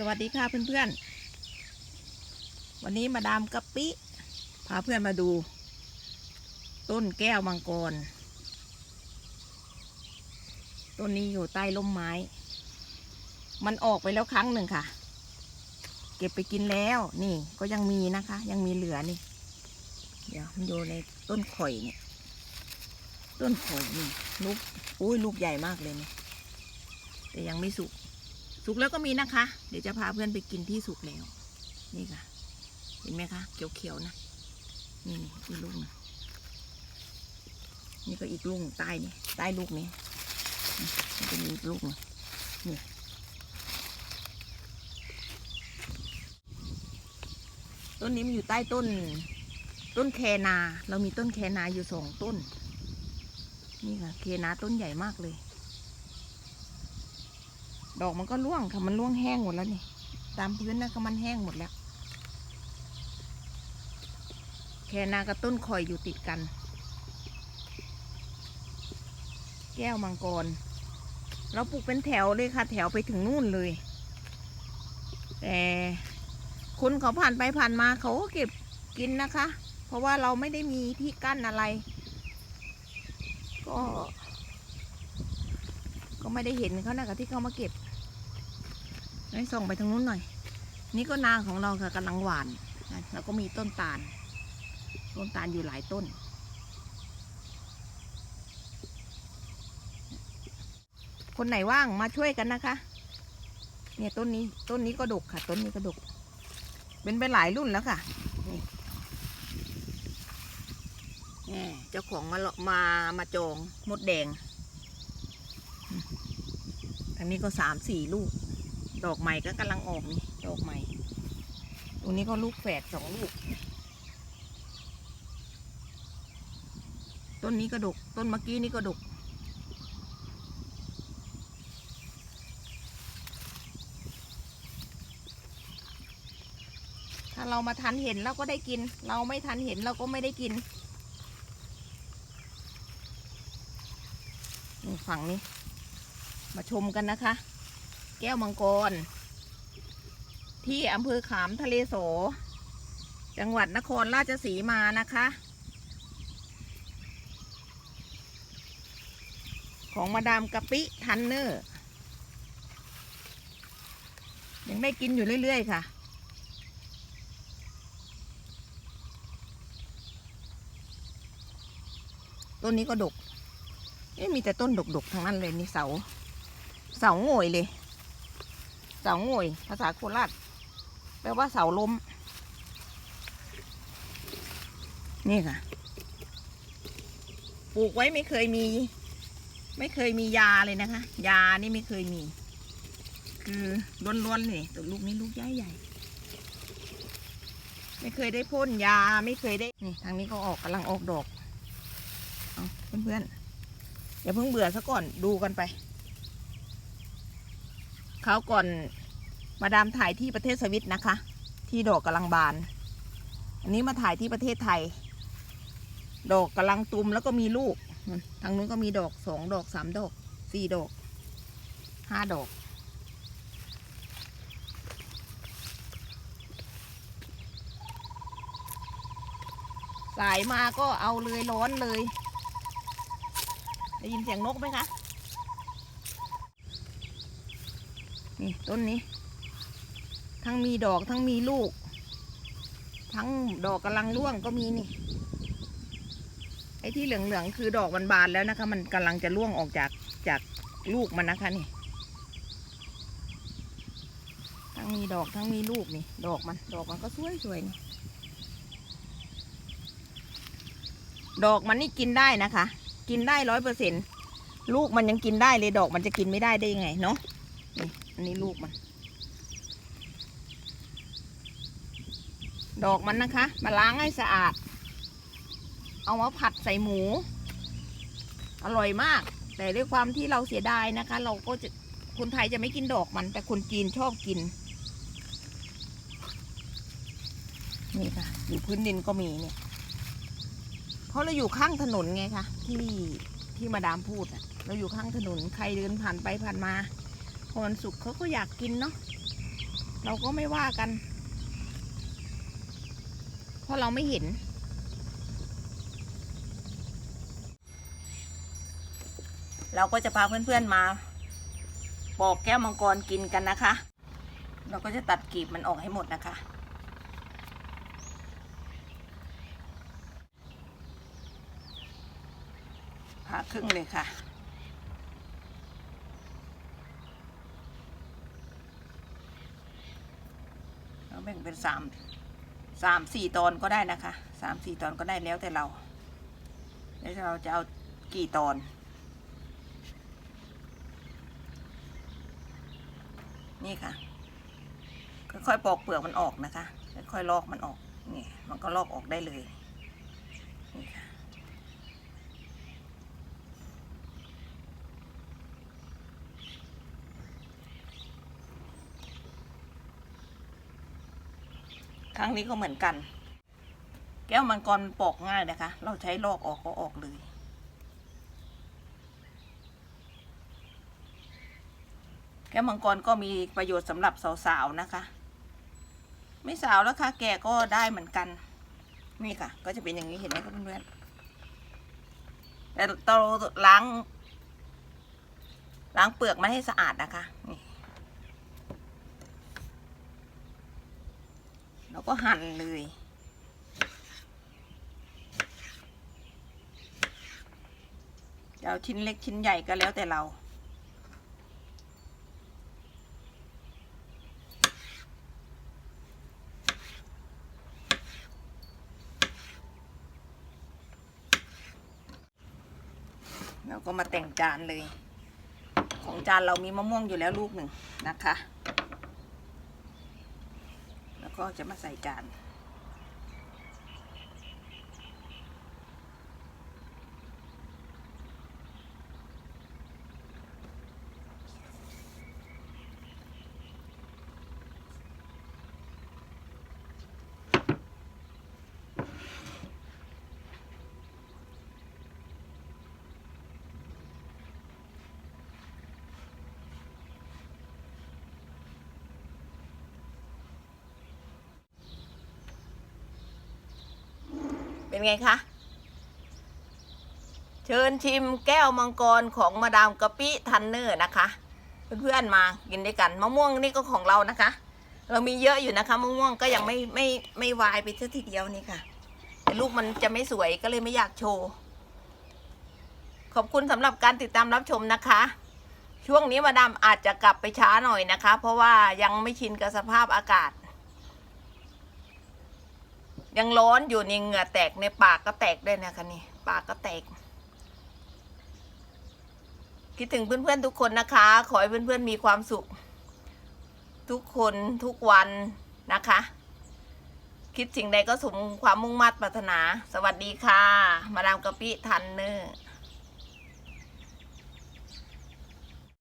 สวัสดีค่ะเพื่อนๆ วันนี้มาดามกะปิ พาเพื่อนมาดู ต้นแก้วมังกร ต้นนี้อยู่ใต้ร่มไม้ มันออกไปแล้วครั้งหนึ่งค่ะ เก็บไปกินแล้วนี่ก็ยังมีนะคะ ยังมีเหลือนี่ เดี๋ยวมันอยู่ในต้นข่อยเนี่ย ต้นข่อยนี่ลูกอุ้ยลูกใหญ่มากเลยเนี่ยแต่ยังไม่สุก สุกแล้วก็มีนะคะ เดี๋ยวจะพาเพื่อนไปกินที่สุกแล้ว นี่ค่ะ เห็นไหมคะ เขียวๆนะ นี่นี่อีกลูกนึงนี่ก็อีกลูกใต้นี่ใต้ลูกนี้นี่มันจะมีอีกลูกนึงนี่ต้นนี้มันอยู่ใต้ต้น ต้นแคนา เรามีต้นแคนาอยู่สองต้น นี่ค่ะ เคนาต้นใหญ่มากเลย ดอกมันก็ร่วงค่ะ มันร่วงแห้งหมดแล้วนี่ ตามพื้นนะคะมันแห้งหมดแล้ว แคนากับต้นคอยอยู่ติดกัน แก้วมังกร เราปลูกเป็นแถวเลยค่ะ แถวไปถึงนู่นเลย แต่คนเขาผ่านไปผ่านมาเขาก็เก็บกินนะคะ เพราะว่าเราไม่ได้มีที่กั้นอะไร ก็ ก็ไม่ได้เห็นเขานะกับที่เขามาเก็บ ให้ส่องไปทางนู้นหน่อย นี่ก็นาของเราค่ะกำลังหวานนะแล้วก็มีต้นตาล ต้นตาลอยู่หลายต้น คนไหนว่างมาช่วยกันนะคะ เนี่ยต้นนี้ต้นนี้ก็ดกค่ะ ต้นนี้ก็ดก เป็นไปหลายรุ่นแล้วค่ะนี่เจ้าของมาเลาะมามาจองมดแดง อันนี้ก็สามสี่ลูก ดอกใหม่ก็กำลังออกนี่ ดอกใหม่ ตรงนี้ก็ลูกแฝดสองลูก ต้นนี้ก็ดก ต้นเมื่อกี้นี่ก็ดก ถ้าเรามาทันเห็นเราก็ได้กิน เราไม่ทันเห็นเราก็ไม่ได้กิน ฝั่งนี้ มาชมกันนะคะ แก้วมังกร ที่อำเภอขามทะเลโส จังหวัดนครราชสีมานะคะ ของมาดามกะปิทันเนอร์ยังได้กินอยู่เรื่อย ๆ ค่ะ ต้นนี้ก็ดกเอ๊ะมีแต่ต้นดก ๆ ทั้งนั้นเลยนี่เสา เสาโง่ยเลย เสาโง่ยภาษาโคราชแปลว่าเสาล้ม นี่ค่ะ ปลูกไว้ไม่เคยมี ไม่เคยมียาเลยนะคะ ยานี่ไม่เคยมี คือล้วนๆเลยตัวลูกนี้ลูกใหญ่ใหญ่ๆไม่เคยได้พ่นยาไม่เคยได้ นี่ทางนี้ก็ออกกำลังออกดอก เอาเพื่อนๆอย่าเพิ่งเบื่อซะก่อนดูกันไป เขาก่อนมาดามถ่ายที่ประเทศสวิตนะคะ ที่ดอกกำลังบาน อันนี้มาถ่ายที่ประเทศไทย ดอกกำลังตุมแล้วก็มีลูก ทางนู้นก็มีดอกสองดอกสามดอกสี่ดอกห้าดอก สายมาก็เอาเลยร้อนเลย ได้ยินเสียงนกไหมคะ นี่ต้นนี้ ทั้งมีดอกทั้งมีลูก ทั้งดอกกำลังร่วงก็มีนี่ ไอ้ที่เหลืองๆคือดอกมันบานแล้วนะคะ มันกำลังจะร่วงออกจากจากลูกมันนะคะนี่ ทั้งมีดอกทั้งมีลูกนี่ ดอกมัน ดอกมันก็สวยๆนี่ดอกมันนี่กินได้นะคะ กินได้ร้อยเปอร์เซ็นลูกมันยังกินได้เลยดอกมันจะกินไม่ได้ได้ยังไงเนาะ นี่อันนี้ลูกมัน ดอกมันนะคะ มาล้างให้สะอาด เอามาผัดใส่หมู อร่อยมาก แต่ด้วยความที่เราเสียดายนะคะ เราก็จะคนไทยจะไม่กินดอกมัน แต่คนจีนชอบกิน นี่ค่ะ อยู่พื้นดินก็มีเนี่ย เพราะเราอยู่ข้างถนนไงคะที่ที่มาดามพูดอะเราอยู่ข้างถนนใครเดินผ่านไปผ่านมา พอวันศุกเขาก็อยากกินเนาะเราก็ไม่ว่ากัน เพราะเราไม่เห็น เราก็จะพาเพื่อนๆมาปอกแก้วมังกรกินกันนะคะ เราก็จะตัดกีบมันออกให้หมดนะคะผ่าครึ่งเลยค่ะ เรา แบ่งเป็นสามสามสี่ตอนก็ได้นะคะสามสี่ตอนก็ได้แล้วแต่เรา แล้วเราจะเอากี่ตอน นี่ค่ะ ค่อยๆปอกเปลือกมันออกนะคะ ค่อยๆลอกมันออกนี่มันก็ลอกออกได้เลย ครั้งนี้ก็เหมือนกัน แก้วมังกรปอกง่ายนะคะ เราใช้ลอกออกก็ออกเลย แก้วมังกรก็มีประโยชน์สำหรับสาวๆนะคะ ไม่สาวแล้วค่ะแก่ก็ได้เหมือนกัน นี่ค่ะ ก็จะเป็นอย่างนี้เห็นไหมครับเพื่อนๆแต่เราล้างล้างเปลือกมันให้สะอาดนะคะนี่ เราก็หั่นเลย เอาชิ้นเล็กชิ้นใหญ่ก็แล้วแต่เราเราก็มาแต่งจานเลย ของจานเรามีมะม่วงอยู่แล้วลูกหนึ่งนะคะ ก็จะมาใส่จาน เป็นไงคะ เชิญชิมแก้วมังกรของมาดามกะปิทันเนอร์นะคะ เพื่อนๆมากินด้วยกันมะม่วงนี่ก็ของเรานะคะ เรามีเยอะอยู่นะคะมะม่วงก็ยังไม่ไม่ไม่วายไปซะทีเดียวนี่ค่ะแต่ลูกมันจะไม่สวยก็เลยไม่อยากโชว์ ขอบคุณสำหรับการติดตามรับชมนะคะ ช่วงนี้มาดามอาจจะกลับไปช้าหน่อยนะคะ เพราะว่ายังไม่ชินกับสภาพอากาศ ยังร้อนอยู่ในเหงื่อแตกในปากก็แตกได้นะคะนี่ปากก็แตก คิดถึงเพื่อนๆทุกคนนะคะ ขอให้เพื่อนๆมีความสุข ทุกคนทุกวันนะคะ คิดสิ่งใดก็สมความมุ่งมั่นปรารถนา สวัสดีค่ะ มาดามกะปิทันเนอร์